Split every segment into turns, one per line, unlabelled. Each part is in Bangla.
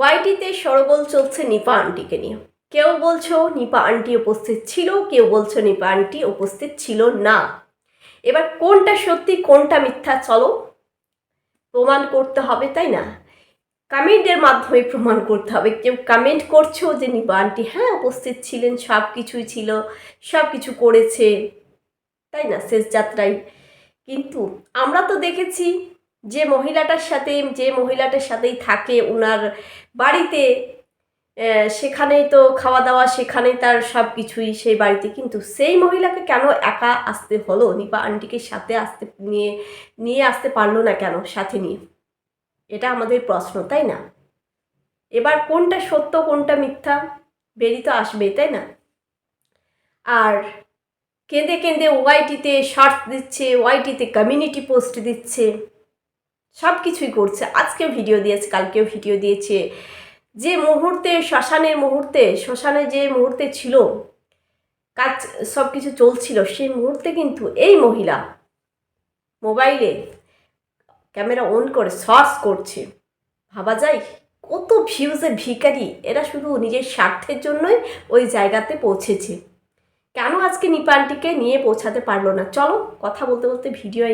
ওয়াইটিতে সরবল চলছে নিপা আন্টিকে নিয়ে। কেউ বলছো নিপা আন্টি উপস্থিত ছিল, কেউ বলছো নিপা আন্টি উপস্থিত ছিল না। এবার কোনটা সত্যি, কোনটা মিথ্যা চলো। প্রমাণ করতে হবে, তাই না? কমেন্টের মাধ্যমে প্রমাণ করতে হবে। কেউ কমেন্ট করছ যে নিপা আন্টি হ্যাঁ উপস্থিত ছিলেন, সব কিছুই ছিল, সব কিছু করেছে, তাই না? শেষ যাত্রায়। কিন্তু আমরা তো দেখেছি যে মহিলাটার সাথে, যে মহিলাটার সাথেই থাকে ওনার বাড়িতে সেখানেই তো খাওয়া দাওয়া সেখানেই তার সব কিছুই সেই বাড়িতে। কিন্তু সেই মহিলাকে কেন একা আসতে হলো? নিপা আন্টিকে সাথে আসতে নিয়ে নিয়ে আসতে পারল না কেন সাথে নিয়ে? এটা আমাদের প্রশ্ন, তাই না? এবার কোনটা সত্য, কোনটা মিথ্যা? বেরিয়ে তো আসবেই, তাই না? আর কেঁদে কেঁদে ওয়াইটিতে শর্টস দিচ্ছে, ওয়াইটিতে কমিউনিটি পোস্ট দিচ্ছে। সব কিছুই করছে। আজকেও ভিডিও দিয়েছে, কালকেও ভিডিও দিয়েছে। যে মুহূর্তে, শ্মশানের মুহূর্তে, শ্মশানে যে মুহূর্তে ছিল, কাজ সব কিছু চলছিল, সেই মুহূর্তে কিন্তু এই মহিলা মোবাইলে ক্যামেরা অন করে সার্চ করছে। ভাবা যায়, কত ভিউজের ভিখারি, এরা শুধু নিজের স্বার্থের জন্যই ওই জায়গাতে পৌঁছেছে। কেন আজকে নিপানটিকে নিয়ে পৌঁছাতে পারল না? চলো, কথা বলতে বলতে ভিডিও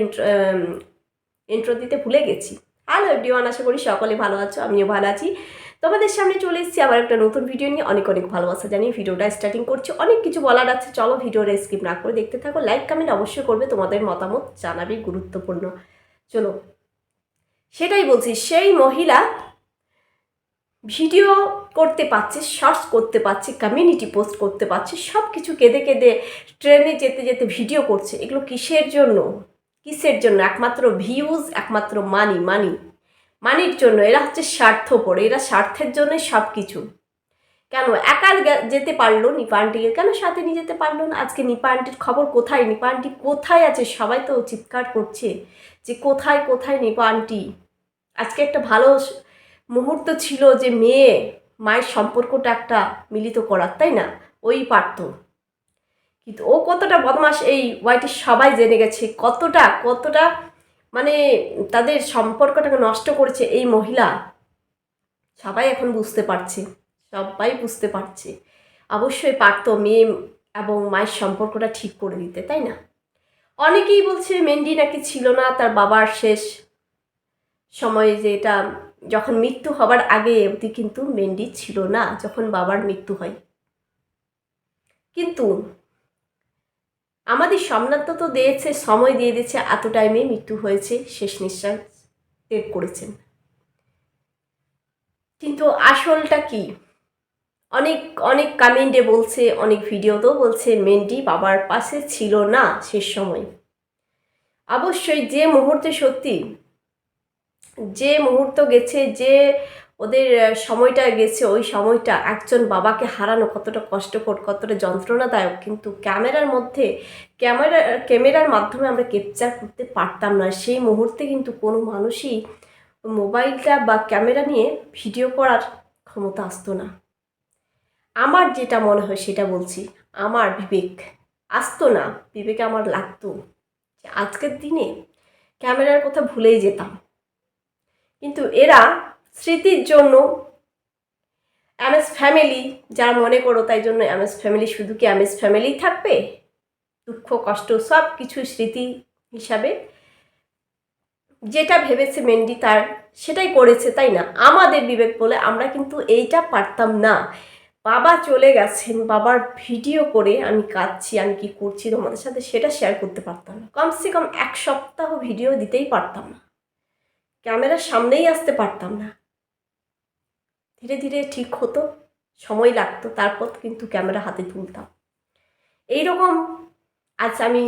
ইন্ট্রো দিতে ভুলে গেছি। হ্যালো এভরিওয়ান আশা করি সকলে ভালো আছো, আমিও ভালো আছি। তোমাদের সামনে চলে এসেছি আবার একটা নতুন ভিডিও নিয়ে। অনেক অনেক ভালোবাসা জানিয়ে ভিডিওটা স্টার্টিং করছি। অনেক কিছু বলার আছে, চলো ভিডিওটা স্কিপ না করে দেখতে থাকো। লাইক কমেন্ট অবশ্যই করবে, তোমাদের মতামত জানাবে গুরুত্বপূর্ণ। চলো, সেটাই বলছি, সেই মহিলা ভিডিও করতে পারছে শর্টস করতে পারছে কমিউনিটি পোস্ট করতে পারছে সব কিছু কেঁদে কেঁদে ট্রেনে যেতে যেতে ভিডিও করছে। এগুলো কিসের জন্য? কিসের জন্য? একমাত্র ভিউজ একমাত্র মানি মানি মানির জন্য এরা হচ্ছে স্বার্থপর, এরা স্বার্থের জন্যই সব কিছু কেন? একা যেতে পারল নিপা আন্টিকে কেন সাথে নিয়ে যেতে পারল না? আজকে নিপা আন্টির খবর কোথায়? নিপা কোথায় আছে? সবাই তো চিৎকার করছে যে কোথায় কোথায় নিপা আন্টি আজকে একটা ভালো মুহূর্ত ছিল যে মেয়ে, মায়ের সম্পর্কটা একটা মিলিত করার, তাই না? ওই পারতো। কিন্তু ও কতটা বদমাস এই ওয়াইটি সবাই জেনে গেছে কতটা কতটা মানে তাদের সম্পর্কটাকে নষ্ট করেছে এই মহিলা। সবাই এখন বুঝতে পারছে, সবাই বুঝতে পারছে। অবশ্যই পারতো মেয়ে এবং মায়ের সম্পর্কটা ঠিক করে দিতে, তাই না? অনেকেই বলছে মেন্ডি নাকি ছিল না, তার বাবার শেষ সময়ে যে এটা, যখন মৃত্যু হবার আগে অবধি কিন্তু মেন্ডি ছিল না, যখন বাবার মৃত্যু হয়। কিন্তু আমাদের সম্রান্ত তো দিয়েছে, সময় দিয়ে দিয়েছে, এত টাইমে মৃত্যু হয়েছে, শেষ নিঃশ্বাস ত্যাগ করেছেন। কিন্তু আসলটা কি? অনেক অনেক কমেন্টে বলছে, অনেক ভিডিওতেও বলছে মেন্ডি বাবার পাশে ছিল না শেষ সময়। অবশ্যই যে মুহূর্তে সত্যি, যে মুহূর্ত গেছে, যে ওদের সময়টা গেছে, ওই সময়টা একজন বাবাকে হারানো কতটা কষ্টকর, কতটা যন্ত্রণাদায়ক। কিন্তু ক্যামেরার মধ্যে, ক্যামেরা, ক্যামেরার মাধ্যমে আমরা ক্যাপচার করতে পারতাম না। সেই মুহূর্তে কিন্তু কোনো মানুষই মোবাইলটা বা ক্যামেরা নিয়ে ভিডিও করার ক্ষমতা আসতো না। আমার যেটা মনে হয় সেটা বলছি, আমার বিবেক আসতো না, বিবেকে আমার লাগতো আজকের দিনে ক্যামেরার কথা ভুলেই যেতাম। কিন্তু এরা স্মৃতির জন্য এমএস ফ্যামিলি যারা মনে করো তাই জন্য এমএস ফ্যামিলি শুধু কি এমএস ফ্যামিলি থাকবে? দুঃখ, কষ্ট সব কিছু স্মৃতি হিসাবে। যেটা ভেবেছে মেন্ডি তার, সেটাই করেছে, তাই না? আমাদের বিবেক বলে আমরা কিন্তু এইটা পারতাম না। বাবা চলে গেছেন, বাবার ভিডিও করে আমি কাঁদছি, আমি কি করছি, তোমাদের সাথে সেটা শেয়ার করতে পারতাম না। কমসে কম এক সপ্তাহ ভিডিও দিতেই পারতাম না। ক্যামেরার সামনেই আসতে পারতাম না। ধীরে ধীরে ঠিক হতো, সময় লাগতো, তারপর কিন্তু ক্যামেরা হাতে তুলতাম। এইরকম আজ আমি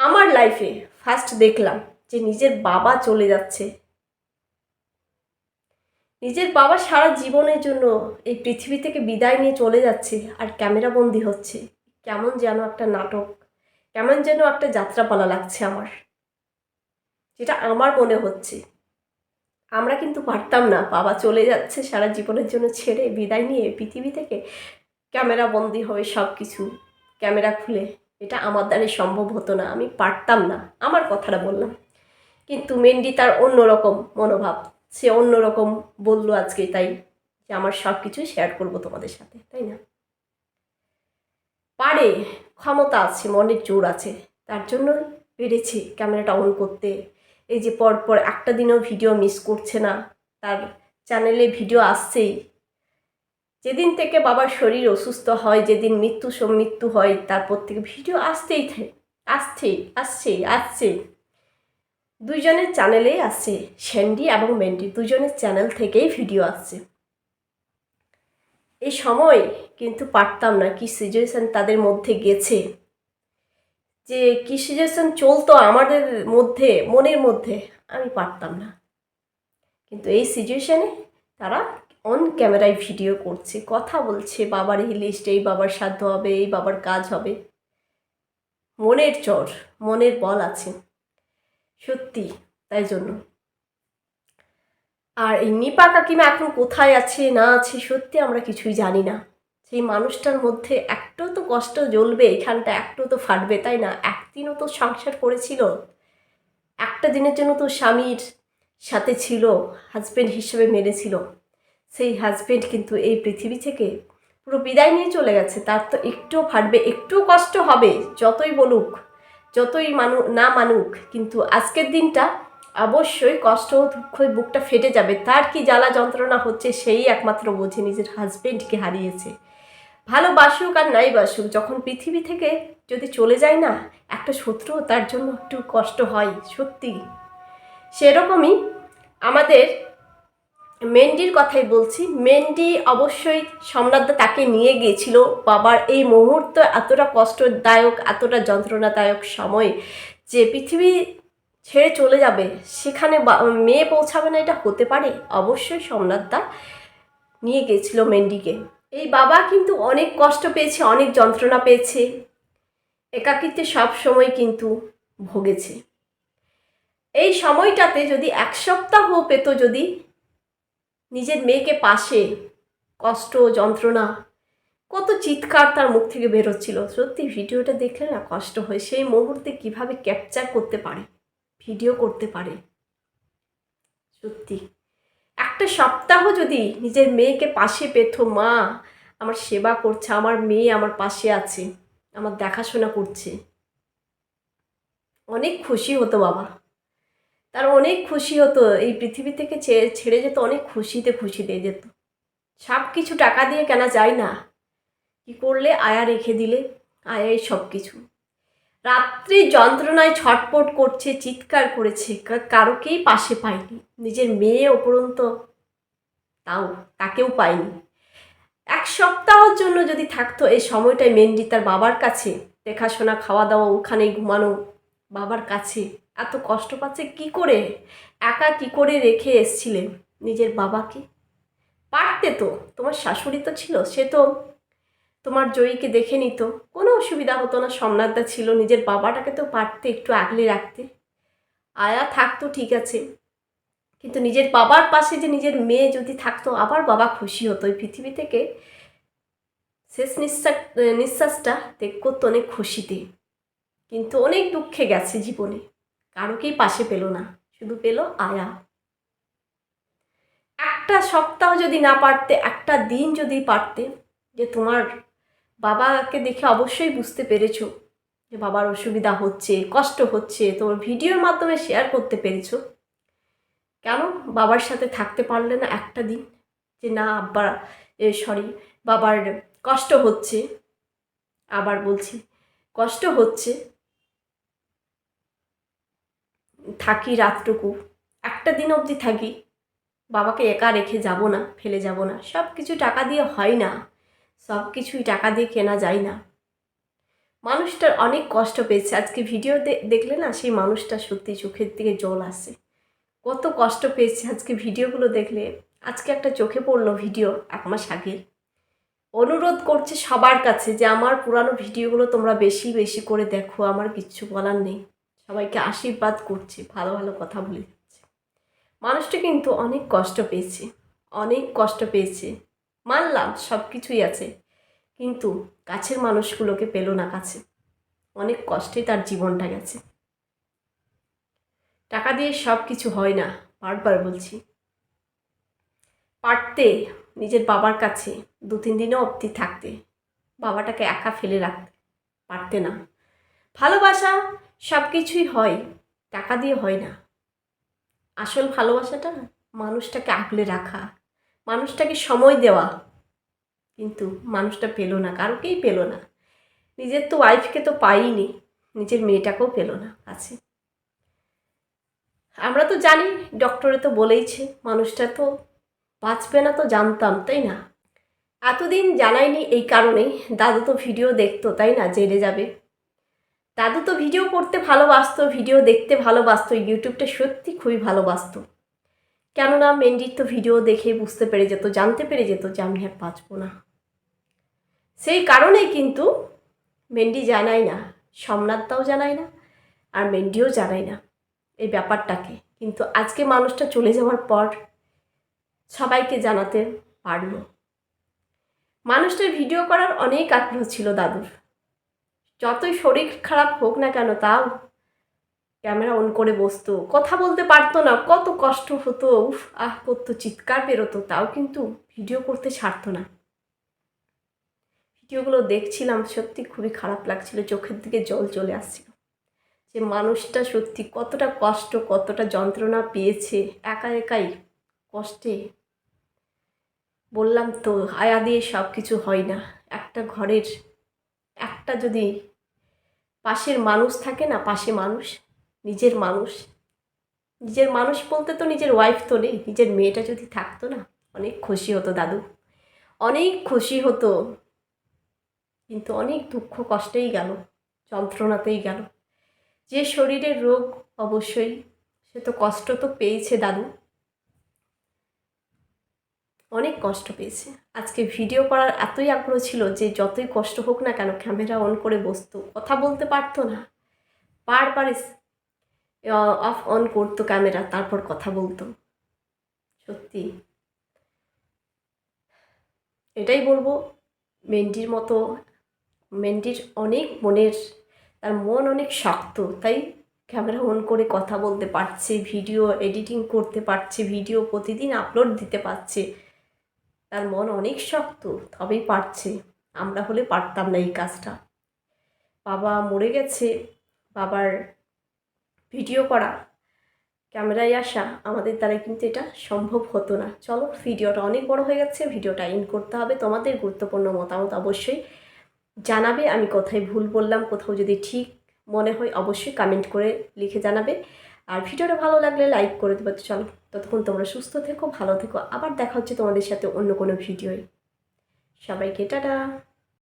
আমার লাইফে ফার্স্ট দেখলাম যে নিজের বাবা চলে যাচ্ছে। নিজের বাবা সারা জীবনের জন্য এই পৃথিবী থেকে বিদায় নিয়ে চলে যাচ্ছে আর ক্যামেরা বন্দি হচ্ছে। কেমন যেন একটা নাটক, কেমন যেন একটা যাত্রাপালা লাগছে আমার, যেটা আমার মনে হচ্ছে। আমরা কিন্তু পারতাম না। বাবা চলে যাচ্ছে সারা জীবনের জন্য ছেড়ে বিদায় নিয়ে পৃথিবী থেকে। ক্যামেরা বন্দি হবে সব কিছু ক্যামেরা খুলে। এটা আমার দ্বারা সম্ভব হতো না। আমি পারতাম না। আমার কথাটা বললাম। কিন্তু মেন্ডি তার অন্যরকম মনোভাব। সে অন্যরকম বলল আজকে তাই যে আমার সব কিছু শেয়ার করব তোমাদের সাথে, তাই না? পারে, ক্ষমতা আছে, মনের জোর আছে। তার জন্য পেরেছে ক্যামেরাটা অন করতে। এই যে পরপর একটা দিনও ভিডিও মিস করছে না। তার চ্যানেলে ভিডিও আসছেই। যেদিন থেকে বাবার শরীর অসুস্থ হয়, যেদিন মৃত্যু সম- মৃত্যু হয়, তারপর থেকে ভিডিও আসতেই আসছেই আসছেই আসছে দুইজনের চ্যানেলেই আসছে স্যান্ডি এবং মেন্ডি দুজনের চ্যানেল থেকেই ভিডিও আসছে। এই সময় কিন্তু পারতাম না, কি সিচুয়েশান তাদের মধ্যে গেছে। যে কি সিচুয়েশান চলতো আমাদের মধ্যে, মনের মধ্যে, আমি পারতাম না। কিন্তু এই সিচুয়েশানে তারা অন ক্যামেরায় ভিডিও করছে, কথা বলছে, বাবার এই লিস্ট এই বাবার সাধ্য হবে, এই বাবার কাজ হবে। মনের চর, মনের বল আছে। সত্যি, তাই জন্য। আর এই নিপা কাকিমা এখন কোথায় আছে, না আছে, সত্যি আমরা কিছুই জানি না। সেই মানুষটার মধ্যে একটু তো কষ্ট জ্বলবে এখানটা একটু তো ফাটবে, তাই না? একদিনও তো সংসার করেছিল। একটা দিনের জন্য তো স্বামীর সাথে ছিল হাজবেন্ড হিসেবে মেনেছিল সেই হাজবেন্ড কিন্তু এই পৃথিবী থেকে পুরো বিদায় নিয়ে চলে গেছে। তার তো একটুও ফাটবে একটু কষ্ট হবে, যতই বলুক, যতই মানু, না মানুক, কিন্তু আজকের দিনটা অবশ্যই কষ্ট দুঃখ বুকটা ফেটে যাবে। তার কি জ্বালা যন্ত্রণা হচ্ছে সেই একমাত্র বোঝে নিজের হাজবেন্ডকে হারিয়েছে। ভালোবাসুক আর নাই বাসুক, যখন পৃথিবী থেকে যদি চলে যায় না, একটা শত্রু তার জন্য একটু কষ্ট হয়, সত্যি। সেরকমই আমাদের মেন্ডির কথাই বলছি। মেন্ডি অবশ্যই সম্রাটদা তাকে নিয়ে গিয়েছিল। বাবার এই মুহূর্ত এতটা কষ্টদায়ক, এতটা যন্ত্রণাদায়ক সময় যে পৃথিবী ছেড়ে চলে যাবে। সেখানে মেয়ে পৌঁছাবে না, এটা হতে পারে? অবশ্যই সোমনাথদা নিয়ে গেছিল মেন্ডিকে। এই বাবা কিন্তু অনেক কষ্ট পেয়েছে, অনেক যন্ত্রণা পেয়েছে। একাকিত্বে সব সময় কিন্তু ভোগেছে। এই সময়টাতে যদি এক সপ্তাহ পেত, যদি নিজের মেয়েকে পাশে, কষ্ট, যন্ত্রণা, কত চিৎকার তার মুখ থেকে বেরোচ্ছিল। সত্যি, ভিডিওটা দেখলে না কষ্ট হয়। সেই মুহূর্তে কীভাবে ক্যাপচার করতে পারে? ভিডিও করতে পারে। সত্যি। একটা সপ্তাহ যদি নিজের মেয়েকে পাশে পেত, মা আমার সেবা করছে, আমার মেয়ে আমার পাশে আছে, আমার দেখাশোনা করছে। অনেক খুশি হতো বাবা। তার অনেক খুশি হতো, এই পৃথিবী থেকে ছেড়ে যেত, অনেক খুশিতে খুশিতে যেত। সব কিছু টাকা দিয়ে কেনা যায় না। কি করলে আয়া রেখে দিলে? আয়াই সব কিছু রাত্রি যন্ত্রণায় ছটপট করছে, চিৎকার করেছে কারোকেই পাশে পায়নি। নিজের মেয়ে উপরন্ত তাও, তাকেও পায়নি। এক সপ্তাহের জন্য যদি থাকতো এই সময়টায় মেন্ডি তার বাবার কাছে। দেখাশোনা খাওয়া দাওয়া ওখানেই ঘুমানো বাবার কাছে। এত কষ্ট পাচ্ছে কি করে? একা কি করে রেখে এসছিলেন নিজের বাবাকে? পারতে তো, তোমার শাশুড়ি তো ছিল, সে তো তোমার জয়ীকে দেখে নিত, কোনো অসুবিধা হতো না সোমনাথদা ছিল, নিজের বাবাটাকে তো পারতে একটু আগলে রাখতে। আয়া থাকতো, ঠিক আছে। কিন্তু নিজের বাবার পাশে যে নিজের মেয়ে যদি থাকতো, আবার বাবা খুশি হতো। এই পৃথিবী থেকে শেষ নিঃশ্বাস নিঃশ্বাসটা ত্যাগ করতো অনেক খুশিতে। কিন্তু অনেক দুঃখে গেছে জীবনে। কারোকেই পাশে পেল না, শুধু পেল আয়া। একটা সপ্তাহ যদি না পারতে, একটা দিন যদি পারতে যে তোমার বাবাকে দেখে অবশ্যই বুঝতে পেরেছ যে বাবার অসুবিধা হচ্ছে, কষ্ট হচ্ছে। তোমার ভিডিওর মাধ্যমে শেয়ার করতে পেরেছ। কেন বাবার সাথে থাকতে পারলে না একটা দিন? যে না, আব্বা সরি বাবার কষ্ট হচ্ছে। আবার বলছি, কষ্ট হচ্ছে। থাকি রাতটুকু। একটা দিন অবধি থাকি। বাবাকে একা রেখে যাব না, ফেলে যাব না। সব কিছু টাকা দিয়ে হয় না। সব কিছুই টাকা দিয়ে কেনা যায় না। মানুষটার অনেক কষ্ট পেয়েছে। আজকে ভিডিও দেখলে না সেই মানুষটা সত্যি চোখের দিকে জল আসে। কত কষ্ট পেয়েছে আজকে ভিডিওগুলো দেখলে। আজকে একটা চোখে পড়ল ভিডিও এক মাস আগের অনুরোধ করছে সবার কাছে যে আমার পুরানো ভিডিওগুলো তোমরা বেশি বেশি করে দেখো, আমার কিচ্ছু বলার নেই। সবাইকে আশীর্বাদ করছে, ভালো ভালো কথা বলে যাচ্ছে মানুষটা কিন্তু অনেক কষ্ট পেয়েছে। অনেক কষ্ট পেয়েছে। মানলাম সব কিছুই আছে। কিন্তু কাছের মানুষগুলোকে পেল না কাছে। অনেক কষ্টে তার জীবনটা গেছে। টাকা দিয়ে সব কিছু হয় না, বারবার বলছি। পারতে নিজের বাবার কাছে দু, তিন দিনও অবধি থাকতে, বাবাটাকে একা ফেলে রাখতে পারতে না। ভালোবাসা সব কিছুই হয়, টাকা দিয়ে হয় না। আসল ভালোবাসাটা মানুষটাকে আগলে রাখা মানুষটাকে সময় দেওয়া। কিন্তু মানুষটা পেল না, কারোকেই পেল না। নিজের তো ওয়াইফকে তো পাইনি, নিজের মেয়েটাকেও পেল না আছে আমরা তো জানি ডক্টরে তো বলেইছে, মানুষটা তো বাঁচবে না তো জানতাম, তাই না? এতদিন জানাইনি এই কারণেই, দাদু তো ভিডিও দেখতো, তাই না? জেনে যাবে। দাদু তো ভিডিও করতে ভালোবাসতো ভিডিও দেখতে ভালোবাসতো ইউটিউবটা সত্যি খুবই ভালোবাসতো। কেননা মেন্ডির তো ভিডিও দেখে বুঝতে পেরে যেত, জানতে পেরে যেত যে আমি আর বাঁচবো না। সেই কারণেই কিন্তু মেন্ডি জানাই না, সোমনাথটাও জানায় না, আর মেন্ডিও জানায় না এই ব্যাপারটাকে। কিন্তু আজকে মানুষটা চলে যাওয়ার পর সবাইকে জানাতে পারল। মানুষটার ভিডিও করার অনেক আগ্রহ ছিল দাদুর। যতই শরীর খারাপ হোক না কেন, তাও ক্যামেরা অন করে বসতো। কথা বলতে পারতো না, কত কষ্ট হতো। উফ, আহ করতো চিৎকার বেরোতো, তাও কিন্তু ভিডিও করতে ছাড়তো না। ভিডিওগুলো দেখছিলাম, সত্যি খুবই খারাপ লাগছিল, চোখের দিকে জল চলে আসছিল। যে মানুষটা সত্যি কতটা কষ্ট, কতটা যন্ত্রণা পেয়েছে, একা একাই কষ্টে। বললাম তো, আয়া দিয়ে সব কিছু হয় না। একটা ঘরের, একটা যদি পাশের মানুষ থাকে না, পাশে মানুষ নিজের মানুষ। নিজের মানুষ বলতে তো নিজের ওয়াইফ তো নেই, নিজের মেয়েটা যদি থাকতো না, অনেক খুশি হতো দাদু। অনেক খুশি হতো, কিন্তু অনেক দুঃখ কষ্টেই গেল, যন্ত্রণাতেই গেল। যে শরীরের রোগ অবশ্যই, সে তো কষ্ট তো পেয়েছে দাদু। অনেক কষ্ট পেয়েছে। আজকে ভিডিও করার এতই আগ্রহ ছিল যে যতই কষ্ট হোক না কেন ক্যামেরা অন করে বসতো। কথা বলতে পারতো না। বারবার অফ অন করতো ক্যামেরা, তারপর কথা বলতো। সত্যি। এটাই বলব মেন্ডির মতো মেন্ডির অনেক মনের, তার মন অনেক শক্ত, তাই ক্যামেরা অন করে কথা বলতে পারছে, ভিডিও এডিটিং করতে পারছে, ভিডিও প্রতিদিন আপলোড দিতে পারছে, তার মন অনেক শক্ত, তবেই পারছে। আমরা হলে পারতাম না এই কাজটা। বাবা মরে গেছে, বাবার ভিডিও করা, ক্যামেরায় আসা, আমাদের দ্বারা কিন্তু এটা সম্ভব হতো না। চলো, ভিডিওটা অনেক বড় হয়ে গেছে, ভিডিওটা ইন করতে হবে। তোমাদের গুরুত্বপূর্ণ মতামত অবশ্যই জানাবে। আমি কোথায় ভুল বললাম, কোথাও যদি ঠিক মনে হয় অবশ্যই কমেন্ট করে লিখে জানাবে। আর ভিডিওটা ভালো লাগলে লাইক করে দেবে। তো চলো, ততক্ষণ তোমরা সুস্থ থেকো, ভালো থেকো। আবার দেখা হচ্ছে তোমাদের সাথে অন্য কোনো ভিডিওয়। সবাইকে টাটা।